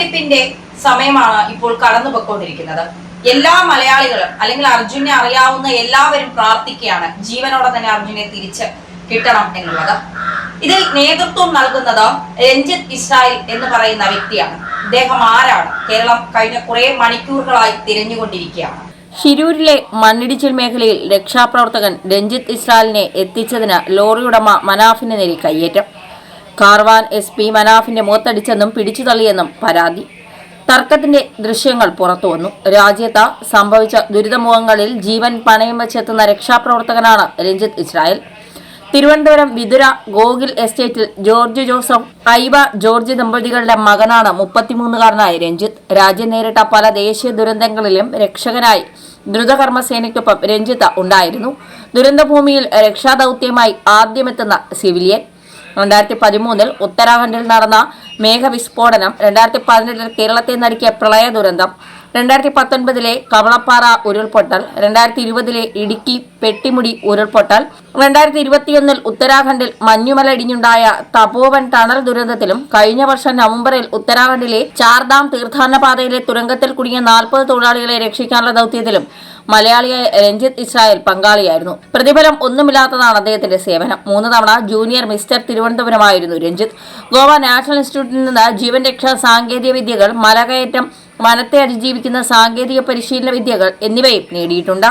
തെരഞ്ഞെടുപ്പിന്റെ സമയമാണ് ഇപ്പോൾ കടന്നു പൊയ്ക്കൊണ്ടിരിക്കുന്നത് എല്ലാ മലയാളികളും അല്ലെങ്കിൽ അർജുനെ അറിയാവുന്ന എല്ലാവരും പ്രാർത്ഥിക്കുകയാണ്. ജീവനോടെ തന്നെ അർജുനെ തിരിച്ച് കിട്ടണം എന്നുള്ളത്. ഇതിൽ നേതൃത്വം നൽകുന്നത് രഞ്ജിത്ത് ഇസ്രായേൽ എന്ന് പറയുന്ന വ്യക്തിയാണ്. അദ്ദേഹം ആരാണ്? കേരളം കഴിഞ്ഞ കുറെ മണിക്കൂറുകളായി തിരഞ്ഞുകൊണ്ടിരിക്കുകയാണ്. ഷിരൂരിലെ മണ്ണിടിച്ചിൽ മേഖലയിൽ രക്ഷാപ്രവർത്തകൻ രഞ്ജിത്ത് ഇസ്രാലിനെ എത്തിച്ചതിന് ലോറിയുടമ മനാഫിന്റെ മനാഫിന് നേരെ കയ്യേറ്റം. കാർവാൻ എസ് പി മനാഫിന്റെ മുഖത്തടിച്ചെന്നും പിടിച്ചു തള്ളിയെന്നും പരാതി. തർക്കത്തിന്റെ ദൃശ്യങ്ങൾ പുറത്തുവന്നു രാജ്യത്ത് സംഭവിച്ച ദുരിതമുഖങ്ങളിൽ ജീവൻ പണയം വെച്ചെത്തുന്ന രക്ഷാപ്രവർത്തകനാണ് രഞ്ജിത്ത് ഇസ്രായേൽ. തിരുവനന്തപുരം വിതുര ഗോഗിൽ എസ്റ്റേറ്റിൽ ജോർജ് ജോസഫ് ഐവ ജോർജ് ദമ്പതികളുടെ മകനാണ് മുപ്പത്തിമൂന്നുകാരനായ രഞ്ജിത്ത്. രാജ്യം നേരിട്ട പല ദേശീയ ദുരന്തങ്ങളിലും രക്ഷകനായി ദ്രുതകർമ്മസേനയ്ക്കൊപ്പം രഞ്ജിത്ത് ഉണ്ടായിരുന്നു. ദുരന്തഭൂമിയിൽ രക്ഷാദൌത്യമായി ആദ്യമെത്തുന്ന സിവിലിയൻ രണ്ടായിരത്തി പതിമൂന്നിൽ ഉത്തരാഖണ്ഡിൽ നടന്ന മേഘവിസ്ഫോടനം രണ്ടായിരത്തി പതിനെട്ടിൽ കേരളത്തെ നടുക്കിയ പ്രളയ ദുരന്തം രണ്ടായിരത്തി പത്തൊൻപതിലെ കവളപ്പാറ ഉരുൾപൊട്ടൽ രണ്ടായിരത്തി ഇരുപതിലെ ഇടുക്കി പെട്ടിമുടി ഉരുൾപൊട്ടൽ രണ്ടായിരത്തി ഇരുപത്തിയൊന്നിൽ ഉത്തരാഖണ്ഡിൽ മഞ്ഞുമലടിഞ്ഞുണ്ടായ തപോവൻ ടണൽ ദുരന്തത്തിലും കഴിഞ്ഞ വർഷം നവംബറിൽ ഉത്തരാഖണ്ഡിലെ ചാർദാം തീർത്ഥാടന പാതയിലെ തുരങ്കത്തിൽ കുടുങ്ങിയ നാൽപ്പത് തൊഴിലാളികളെ രക്ഷിക്കാനുള്ള ദൌത്യത്തിലും മലയാളിയായ രഞ്ജിത്ത് ഇസ്രായേൽ പങ്കാളിയായിരുന്നു. പ്രതിഫലം ഒന്നുമില്ലാത്തതാണ് അദ്ദേഹത്തിന്റെ സേവനം. മൂന്ന് തവണ ജൂനിയർ മിസ്റ്റർ തിരുവനന്തപുരമായിരുന്നു രഞ്ജിത്ത്. ഗോവ നാഷണൽ ഇൻസ്റ്റിറ്റ്യൂട്ടിൽ നിന്ന് ജീവൻ രക്ഷാ സാങ്കേതിക വിദ്യകൾ മലകയറ്റം വനത്തെ അതിജീവിക്കുന്ന സാങ്കേതിക പരിശീലന വിദ്യകൾ എന്നിവയും നേടിയിട്ടുണ്ട്.